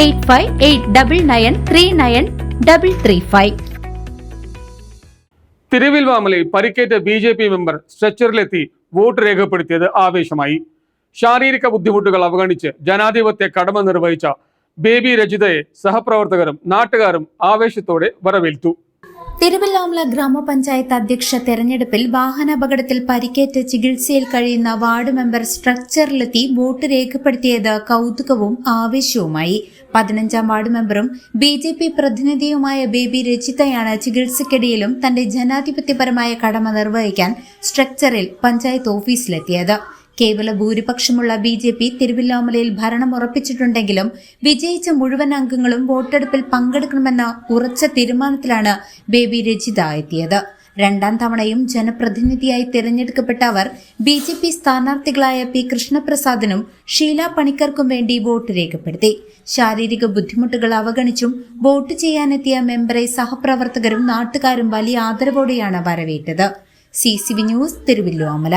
Eight five eight double nine three nine double three five. തിരുവിൽവാമലയിൽ പരിക്കേറ്റ B J P member സ്ട്രെച്ചറിലെത്തി vote രേഖപ്പെടുത്തിയത് ആവേശമായി. ശാരീരിക ബുദ്ധിമുട്ടുകൾ അവഗണിച്ച് ജനാധിപത്യ കടമ നിർവഹിച്ച ബേബി രജിതയെ സഹപ്രവർത്തകരും നാട്ടുകാരും ആവേശത്തോടെ വരവേൽത്തു. തിരുവല്ലാമല ഗ്രാമപഞ്ചായത്ത് അധ്യക്ഷ തെരഞ്ഞെടുപ്പിൽ വാഹനാപകടത്തിൽ പരിക്കേറ്റ് ചികിത്സയിൽ കഴിയുന്ന വാർഡ് മെമ്പർ സ്ട്രക്ചറിലെത്തി വോട്ട് രേഖപ്പെടുത്തിയത് കൗതുകവും ആവേശവുമായി. പതിനഞ്ചാം വാർഡ് മെമ്പറും ബി ജെ പി പ്രതിനിധിയുമായ ബേബി രചിതയാണ് ചികിത്സയ്ക്കിടയിലും തന്റെ ജനാധിപത്യപരമായ കടമ നിർവഹിക്കാൻ സ്ട്രക്ചറിൽ പഞ്ചായത്ത് ഓഫീസിലെത്തിയത്. കേവല ഭൂരിപക്ഷമുള്ള ബി ജെ പി തിരുവില്ലാമലയിൽ ഭരണം ഉറപ്പിച്ചിട്ടുണ്ടെങ്കിലും വിജയിച്ച മുഴുവൻ അംഗങ്ങളും വോട്ടെടുപ്പിൽ പങ്കെടുക്കണമെന്ന ഉറച്ച തീരുമാനത്തിലാണ് ബേബി രചിത എത്തിയത്. രണ്ടാം തവണയും ജനപ്രതിനിധിയായി തിരഞ്ഞെടുക്കപ്പെട്ട അവർ ബി ജെ പി സ്ഥാനാർത്ഥികളായ പി കൃഷ്ണപ്രസാദിനും ഷീല പണിക്കർക്കും വേണ്ടി വോട്ട് രേഖപ്പെടുത്തി. ശാരീരിക ബുദ്ധിമുട്ടുകൾ അവഗണിച്ചും വോട്ട് ചെയ്യാനെത്തിയ മെമ്പറെ സഹപ്രവർത്തകരും നാട്ടുകാരും വലിയ ആദരവോടെയാണ് വരവേറ്റത്. C C V news Thiruvilwamala